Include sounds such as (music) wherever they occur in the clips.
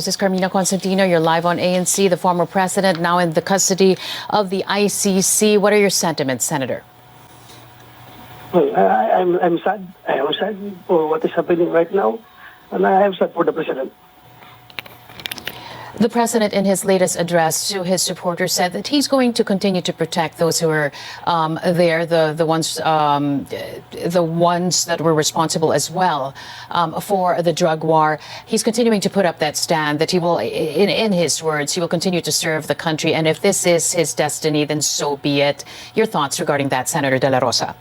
This is Carmina Constantino. You're live on ANC. The former president now in the custody of the ICC. What are your sentiments, Senator? Well, I, I'm, I'm sad. I am sad for what is happening right now. And I am sad for the president. The president, in his latest address to his supporters, said that he's going to continue to protect those who are um, there, the the ones um, the ones that were responsible as well um, for the drug war. He's continuing to put up that stand that he will, in in his words, he will continue to serve the country. And if this is his destiny, then so be it. Your thoughts regarding that, Senator De La Rosa?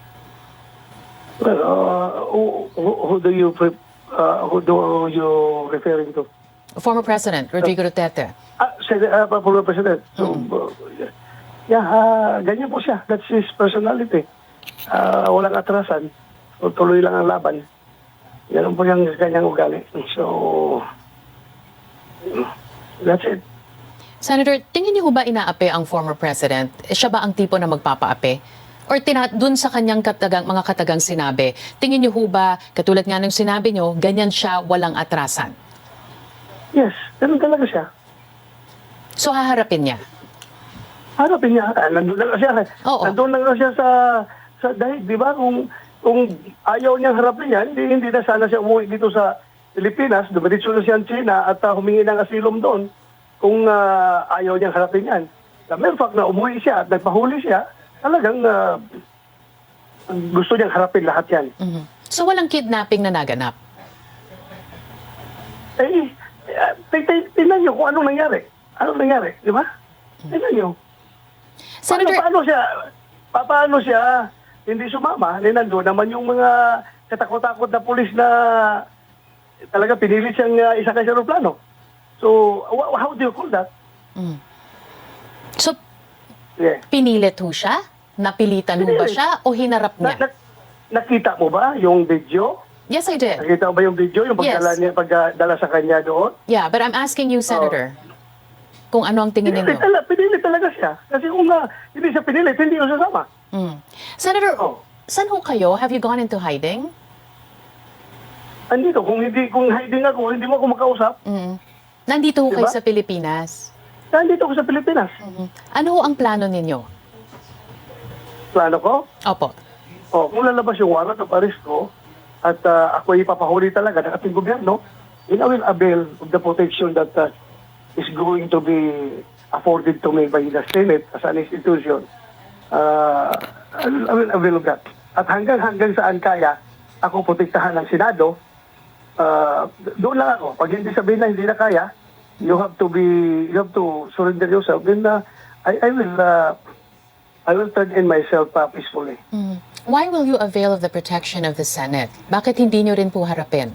Well, uh, who, who, do you uh, who do you referring to? Former President Rodrigo Duterte. Ah, Sen- uh, former president. So, uh, yeah, uh, ganyan po siya. That's his personality. Uh, walang atrasan. Tuloy lang ang laban. Yan po yung kanyang ugali. So, that's it. Senator, tingin niyo ho ba inaapi ang former president? Eh, Siya ba ang tipo na magpapaapi? Or tina, dun sa kanyang katagang, mga katagang sinabi, tingin niyo ho ba, katulad nga ng sinabi niyo, ganyan siya walang atrasan? Yes, ganun talaga siya. So haharapin niya. Harapin niya. Ah, nandun lang siya. Oo. Nandun lang siya sa sa dahig, di ba? Kung kung ayaw niyang harapin yan, hindi, hindi na sana siya umuwi dito sa Pilipinas, dumiretso na siya ang China at ah, humingi ng asilom doon kung ah, ayaw niyang harapin yan. The mere fact na umuwi siya at nagpahuli siya, talagang ah, gusto niyang harapin lahat yan. Mhm. So walang kidnapping na naganap? Eh, t- tingnan niyo kung anong nangyari. Anong nangyari, di ba? Tingnan niyo. Senator, Paano, paano siya, pa- paano siya hindi sumama? Eh, nandun naman yung mga katakot-takot na pulis na talaga pinilit siyang uh, isakay sa aeroplano. So, how do you call that? so Yeah. pinilit ho siya? Napilitan ho ba Pinilit. siya o hinarap Na, niya? na- nakita mo ba yung video? Yes, I did. Nakita mo ba yung video? Yung pagdala Yes. niya, pagdala sa kanya doon? Yeah, but I'm asking you, Senator, kung ano ang tingin Pinilit, ninyo. talaga, pinilit talaga siya. Kasi kung uh, hindi siya pinilit, hindi siya sasama. Mm. Senator, Oh. saan ho kayo? Have you gone into hiding? Andito, kung hindi, kung hiding ako, hindi mo ako makausap, Mm. Nandito ho kayo Diba? sa Pilipinas. nandito ako sa Pilipinas. Mhm. Ano ho ang plano ninyo? Plano ko, Opo. Oh, kung lalabas yung warrant of arrest ko at uh, ako ipapahuli talaga ng ating gobyerno, then I will avail of the protection that uh, is going to be afforded to me by the Senate as an institution. Uh, I, will, avail of that. At hanggang hanggang saan kaya ako protektahan ng Senado, uh, doon lang ako. Pag hindi sabihin na hindi na kaya, you have to be, you have to surrender yourself. Then uh, I, I will, uh, I will turn in myself uh, peacefully. Mm. Why will you avail of the protection of the Senate? Bakit hindi nyo rin po harapin?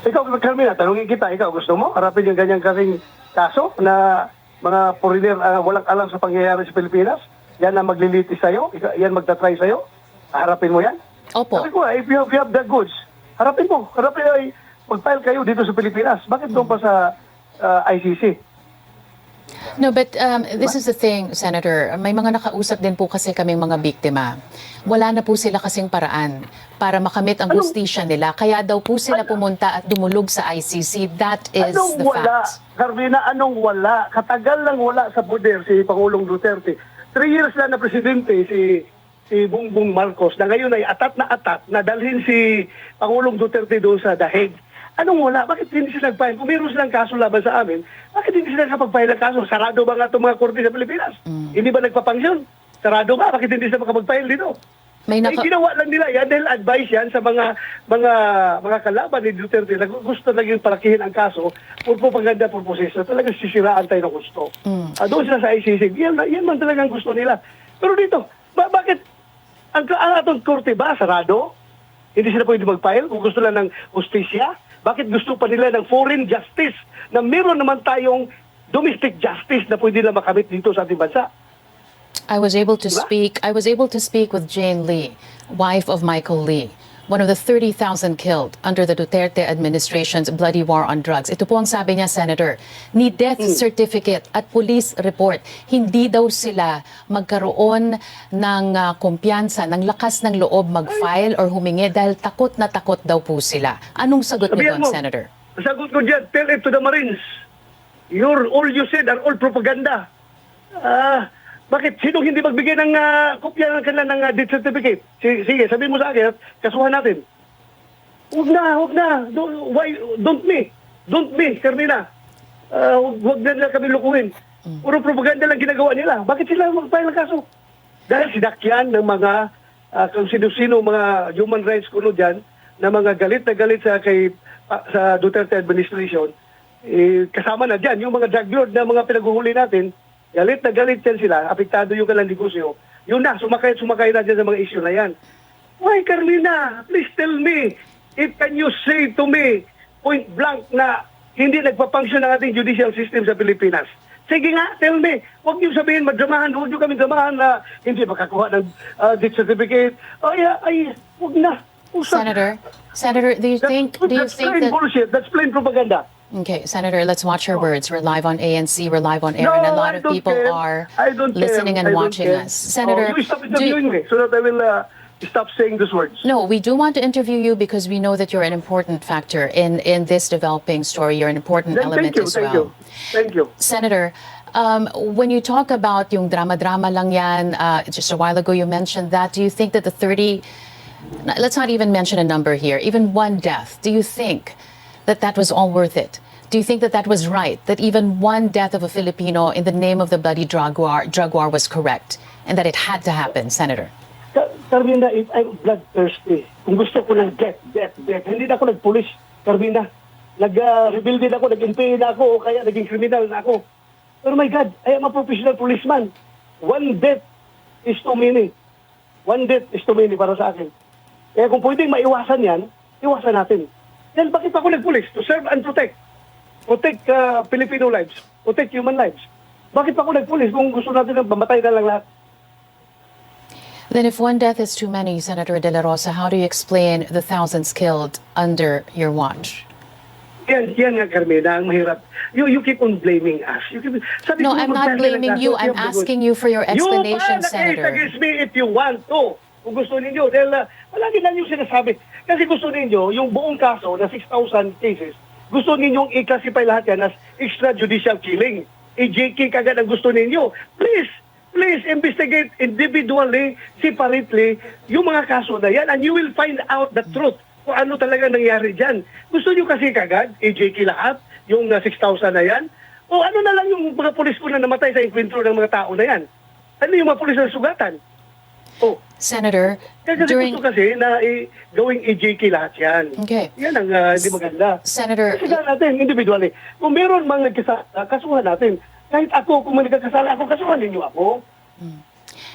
Ikaw, Carmina, tanungin kita, ikaw gusto mo harapin yung ganyang kasing kaso na mga foreigner ah, walang alam sa pangyayari sa Pilipinas? Yan ang maglilitis sa'yo? Yan magtatry sa'yo? Harapin mo yan? Opo. Sabi ko, ah, if you, if you have the goods, harapin mo. Harapin ay mag-file kayo dito sa Pilipinas. Bakit doon pa sa ah, ICC? No, but um, this is the thing, Senator. May mga nakausap din po kasi kaming mga biktima. Wala na po sila kasing paraan para makamit ang hustisya nila. Kaya daw po sila pumunta at dumulog sa ICC. That is Anong the wala? fact. Carmina, anong wala? Katagal lang wala sa poder si Pangulong Duterte. Three years na na presidente si si Bongbong Marcos na ngayon ay atat na atat na dalhin si Pangulong Duterte doon sa dahig. Anong wala? Bakit hindi sila nag-file? Kung meron silang kaso laban sa amin, bakit hindi sila nakapag-file ng kaso? Sarado ba nga itong mga korte sa Pilipinas? Hindi ba nagpapangsyon? Sarado ba? Bakit hindi sila makapag-file dito? May Ay, naka- ginawa lang nila yan dahil advice yan sa mga mga mga kalaban ni Duterte na gusto na yung palakihin ang kaso for propaganda purposes na talagang sisiraan tayo ng gusto. Ah, doon sila sa ICC. Yan, yan man talagang gusto nila. Pero dito, ba, bakit ang, ang atong korte ba sarado? Hindi sila pwede mag-file kung gusto lang ng justisya? Bakit gusto pa nila ng foreign justice na meron naman tayong domestic justice na pwede lang makamit dito sa ating bansa? I was able to Diba? speak. I was able to speak with Jane Lee, wife of Michael Lee, one of the 30,000 killed under the Duterte administration's bloody war on drugs. Ito po ang sabi niya, Senator, ni death Hmm. certificate at police report, hindi daw sila magkaroon ng ah, kumpiyansa, ng lakas ng loob mag-file or humingi dahil takot na takot daw po sila. Anong sagot niyo doon. Senator? Sagot ko dyan, tell it to the Marines. Your, all you said are all propaganda. Ah, bakit? Sino hindi magbigay ng ah, kopya ng kanila ng ah, death certificate? Sige, sige, sabihin mo sa akin, at kasuhan natin. Huwag na, huwag na. Don't, why, don't me. Don't me, Carmina. Ah, huwag, na nila kami lukuhin. Puro propaganda lang ginagawa nila. Bakit sila mag-file ng kaso? Dahil sinakyan ng mga ah, kung sino-sino mga human rights kuno dyan na mga galit na galit sa kay ah, sa Duterte administration eh, kasama na dyan yung mga drug lord na mga pinaghuhuli natin galit na galit yan sila apektado yung kanilang negosyo yun na sumakay sumakay na dyan sa mga issue na yan why Carmina please tell me if can you say to me point blank na hindi nagpa-function ang ating judicial system sa Pilipinas Sige nga, tell me. Huwag niyo sabihin, madramahan, huwag niyo kami dramahan na hindi makakuha ng uh, death certificate. Ay, ay, huwag na. Usap. Senator, Senator, do you That's, think do you that's think plain that bullshit. That's plain propaganda. Okay, Senator, let's watch your words. We're live on ANC, we're live on air, and a lot of people care. are listening care. and watching care. us. Senator, oh, you stop do interviewing me so that I will uh, stop saying those words. no, we do want to interview you because we know that you're an important factor in, in this developing story. You're an important Then element thank you, as thank well. you. Thank you. Senator, um, when you talk about yung drama-drama lang yan, uh, just a while ago you mentioned that, do you think that the 30, let's not even mention a number here, even one death, do you think that that was all worth it? Do you think that that was right? That even one death of a Filipino in the name of the bloody drug war, drug war was correct? And that it had to happen, Senator? Carmina, if I'm bloodthirsty, kung gusto ko ng death, death, death, hindi na ako nagpulis, Carmina. Nag-rebuild din ako, nag-NPA na ako, o kaya naging criminal na ako. Pero my God, I am a professional policeman. One death is too many. One death is too many para sa akin. Kaya kung pwedeng maiwasan yan, iwasan natin. Then bakit ako nagpulis? To serve and protect. Protect uh, Filipino lives. Protect human lives. Bakit ako nagpulis kung gusto natin na mamatay na lang lahat? Then, if one death is too many, Senator De La Rosa, how do you explain the thousands killed under your watch? Yan, yan nga, Carmena, ang mahirap. You, you keep on blaming us. You keep, sabi No, ko, I'm not blaming you. I'm you asking you for your explanation, you Senator. against me if you want to. Kung gusto ninyo. Dahil uh, palagi lang yung sinasabi. Kasi gusto ninyo, yung buong kaso na 6,000 cases, gusto ninyong i-classify lahat yan as extrajudicial killing. I-JK kagad ang gusto ninyo. Please, please investigate individually, separately, yung mga kaso na yan and you will find out the truth kung ano talaga nangyari dyan. Gusto nyo kasi kagad, i-JK lahat, yung uh, 6,000 na yan, o ano na lang yung mga polis ko na namatay sa enkwentro ng mga tao na yan? Ano yung mga polis na sugatan? Oh, Senator, kasi during gusto kasi na i- gawing i-JK lahat yan. Okay. Yan ang uh, hindi maganda. Senator, Kasuhan natin individually. Kung meron mang nagkasala, kasuhan natin. Kahit ako, kung may nagkakasala ako, kasuhan ninyo ako.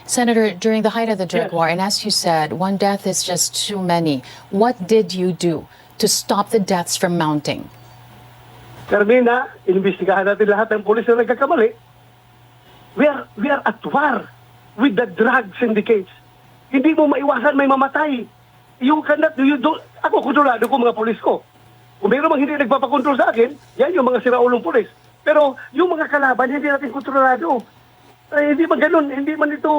Senator, during the height of the drug Yes. war, and as you said, one death is just too many. What did you do to stop the deaths from mounting? Carmina, inimbestigahan natin lahat ng polis na nagkakamali. We are, we are at war with the drug syndicates. Hindi mo maiwasan may mamatay. You cannot, you do, ako kontrolado ko mga polis ko. Kung mayroon mang hindi nagpapakontrol sa akin, yan yung mga siraulong polis. Pero yung mga kalaban, hindi natin kontrolado. Eh, hindi man ganun, hindi man ito,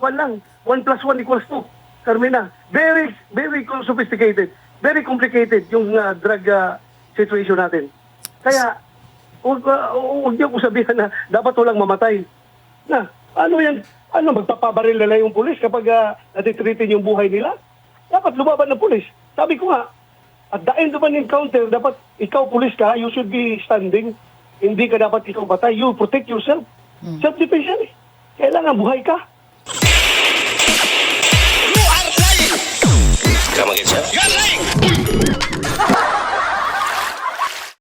kwan lang, 1 plus 1 equals 2. Carmina, very, very sophisticated, very complicated yung uh, drug uh, situation natin. Kaya, huwag, uh, niyo ko sabihin na dapat walang mamatay. Na, ano yan? ano, magpapabaril na lang yung pulis kapag ah, uh, natitreatin yung buhay nila. Dapat lumaban ng pulis. Sabi ko nga, at the end of an encounter, dapat ikaw pulis ka, you should be standing. Hindi ka dapat ikaw batay. You protect yourself. Mm. Self-defense yan eh. Kailangan buhay ka. You are lying! Come again, sir? You are lying! (laughs)